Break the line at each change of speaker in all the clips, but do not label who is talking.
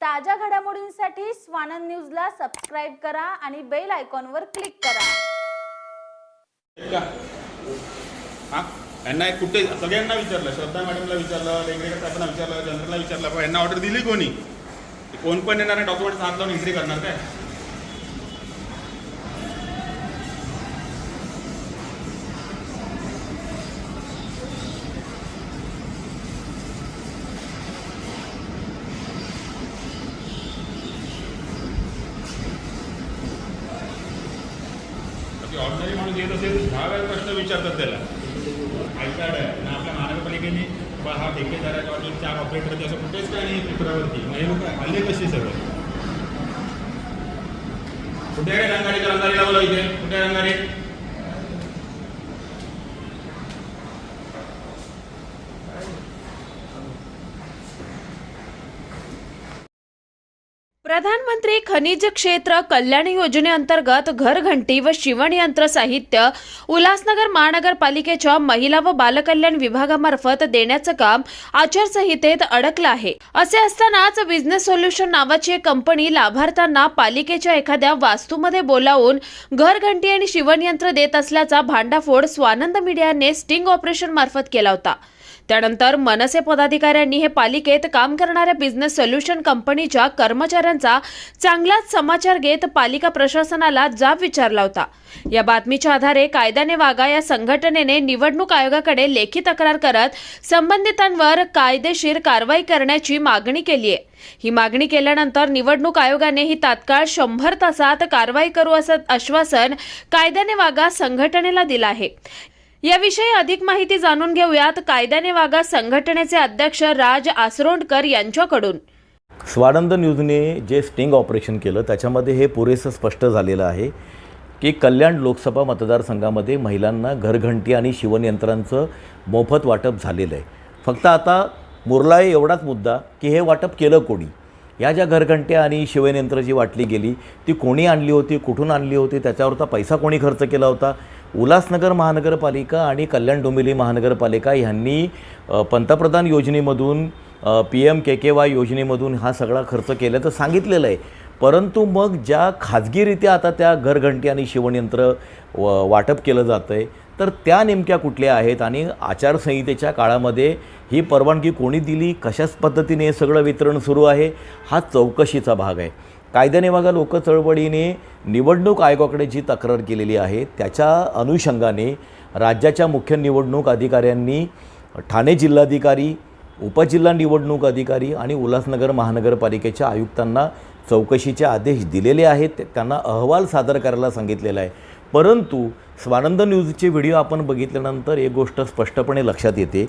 ताज्या घडामोडींसाठी स्वानंद न्यूजला सबस्क्राईब करा आणि बेल आयकॉनवर क्लिक करा.
हा? यांना कुठे सगळ्यांना विचारलं श्रद्धा मॅडमला विचारलं वेगवेगळ्या साहेबांना विचारलं जनरलला विचारलं पण यांना ऑर्डर दिली कोणी? कोण पण येणार डॉक्युमेंट हात लावून एंट्री करणार काय? ऑर्डनरी माणूस येत असेल दहा वेळा प्रश्न विचारतात त्याला. आय आहे. आणि आपल्या महानगरपालिकेने बा हा ठेकेदाराच्या आहे चार ऑपरेटर असं कुठेच काय नाही पेपरावरती. मग हे लोक आले कशी सगळं? कुठे काय रंगारी रंगारीला लावला इथे. कुठे रंगारी?
प्रधानमंत्री खनिज क्षेत्र कल्याण योजनेअंतर्गत घरघंटी व शिवणयंत्र साहित्य उल्हासनगर महानगरपालिकेच्या महिला व बालकल्याण विभागामार्फत देण्याचं काम आचारसंहितेत अडकलं आहे. असे असतानाच बिझनेस सोल्युशन नावाची एक कंपनी लाभार्थ्यांना पालिकेच्या एखाद्या वास्तूमध्ये बोलावून घरघंटी आणि शिवणयंत्र देत असल्याचा भांडाफोड स्वानंद मीडियाने स्टिंग ऑपरेशन मार्फत केला होता. त्यानंतर मनसे पदाधिकाऱ्यांनी हे पालिकेत काम करणाऱ्या बिझनेस सोल्युशन कंपनीच्या कर्मचाऱ्यांचा चांगलाच समाचार घेत पालिका प्रशासनाला जाब विचारला होता. या बातमीच्या आधारे कायद्याने वागा या संघटनेने निवडणूक आयोगाकडे लेखी तक्रार करत संबंधितांवर कायदेशीर कारवाई करण्याची मागणी केली आहे. ही मागणी केल्यानंतर निवडणूक आयोगाने ही तात्काळ शंभर तासात कारवाई करू असं आश्वासन कायद्याने वागा संघटनेला दिलं आहे. याविषयी अधिक माहिती जाणून घेऊयात. कायद्याने वागा संघटनेचे अध्यक्ष राज आसरोंडकर यांच्याकडून.
स्वानंद न्यूजने जे स्टिंग ऑपरेशन केलं त्याच्यामध्ये हे पुरेसं स्पष्ट झालेलं आहे की कल्याण लोकसभा मतदारसंघामध्ये महिलांना घरघंटी आणि शिवणयंत्रांचं मोफत वाटप झालेलं आहे. फक्त आता मुरला आहे एवढाच मुद्दा की हे वाटप केलं कोणी? या ज्या घरघंट्या आणि शिवणयंत्र जी वाटली गेली ती कोणी आणली होती कुठून आणली होती त्याच्यावरचा पैसा कोणी खर्च केला होता? उल्हासनगर महानगरपालिका आणि कल्याण डोंबिवली महानगरपालिका ह्यांनी पंतप्रधान योजनेमधून P M K K Y योजनेमधून हा सगळा खर्च केल्याचं सांगितलेलं आहे. परंतु मग ज्या खाजगीरित्या आता त्या घरघंटी आणि शिवणयंत्र व वाटप केलं जातं आहे तर त्या नेमक्या कुठल्या आहेत आणि आचारसंहितेच्या काळामध्ये ही परवानगी कोणी दिली? कशाच पद्धतीने हे सगळं वितरण सुरू आहे? हा चौकशीचा भाग आहे. कायद्याने बघा लोक चळवळीने निवडणूक आयोगाकडे जी तक्रार केलेली आहे त्याच्या अनुषंगाने राज्याच्या मुख्य निवडणूक अधिकाऱ्यांनी ठाणे जिल्हाधिकारी उपजिल्हा निवडणूक अधिकारी आणि उल्हासनगर महानगरपालिकेच्या आयुक्तांना चौकशीचे आदेश दिलेले आहेत त्यांना अहवाल सादर करायला सांगितलेला आहे. परंतु स्वानंद न्यूजचे व्हिडिओ आपण बघितल्यानंतर एक गोष्ट स्पष्टपणे लक्षात येते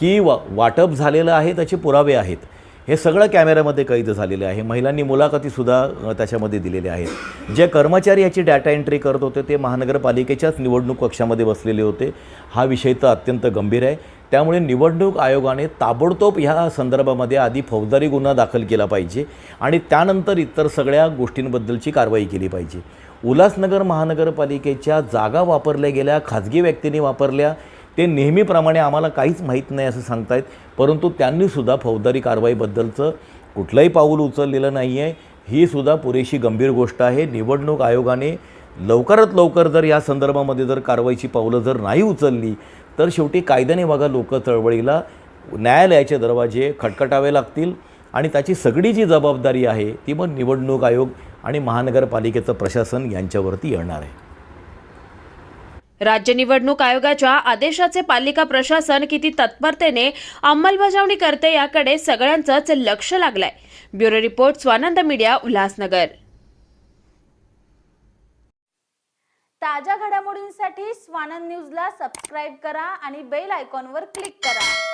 की वा वाटप झालेलं आहे त्याचे पुरावे आहेत. हे सगळं कॅमेऱ्यामध्ये कैद झालेलं आहे. महिलांनी मुलाखतीसुद्धा त्याच्यामध्ये दिलेल्या आहेत. जे कर्मचारी याची डाटा एंट्री करत होते ते महानगरपालिकेच्याच निवडणूक कक्षामध्ये बसलेले होते. हा विषय तर अत्यंत गंभीर आहे. त्यामुळे निवडणूक आयोगाने ताबडतोब ह्या संदर्भामध्ये आधी फौजदारी गुन्हा दाखल केला पाहिजे आणि त्यानंतर इतर सगळ्या गोष्टींबद्दलची कारवाई केली पाहिजे. उल्हासनगर महानगरपालिकेच्या जागा वापरल्या गेल्या खाजगी व्यक्तींनी वापरल्या ते नेहमीप्रमाणे आम्हाला काहीच माहीत नाही असं सांगतायत परंतु त्यांनीसुद्धा फौजदारी कारवाईबद्दलचं कुठलंही पाऊल उचललेलं नाही आहे ही सुद्धा पुरेशी गंभीर गोष्ट आहे. निवडणूक आयोगाने लवकरात लवकर जर या संदर्भामध्ये जर कारवाईची पावलं जर नाही उचलली तर शेवटी कायद्याने बघा लोक चळवळीला न्यायालयाचे दरवाजे खटखटावे लागतील आणि त्याची सगळी जी जबाबदारी आहे ती मग निवडणूक आयोग आणि महानगरपालिकेचं प्रशासन यांच्यावरती येणार आहे.
राज्य निवडणूक आयोगाच्या आदेशाचे पालिका प्रशासन किती तत्परतेने अंमलबजावणी करते याकडे सगळ्यांचंच लक्ष लागलंय. Bureau report Swanand media Ulhasnagar.
ताज्या घडामोडींसाठी स्वानंद न्यूजला सबस्क्राईब करा आणि बेल आयकॉनवर क्लिक करा.